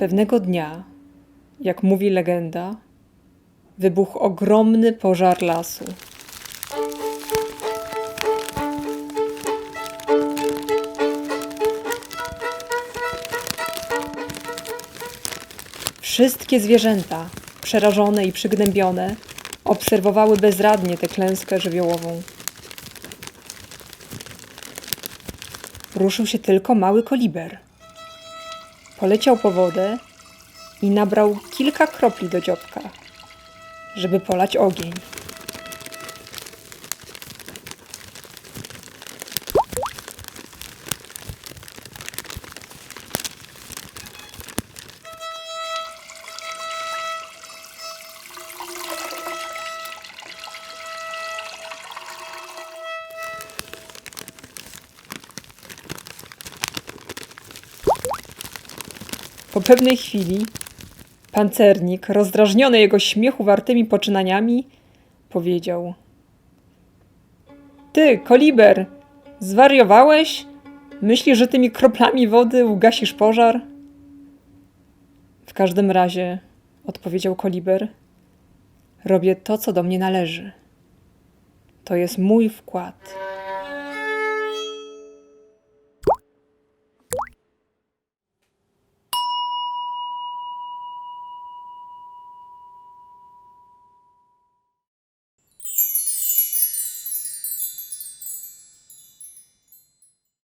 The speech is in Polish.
Pewnego dnia, jak mówi legenda, wybuchł ogromny pożar lasu. Wszystkie zwierzęta, przerażone i przygnębione, obserwowały bezradnie tę klęskę żywiołową. Ruszył się tylko mały koliber. Poleciał po wodę i nabrał kilka kropli do dziobka, żeby polać ogień. Po pewnej chwili pancernik, rozdrażniony jego śmiechu wartymi poczynaniami, powiedział: Ty, koliber, zwariowałeś? Myślisz, że tymi kroplami wody ugasisz pożar? W każdym razie, odpowiedział koliber, robię to, co do mnie należy. To jest mój wkład.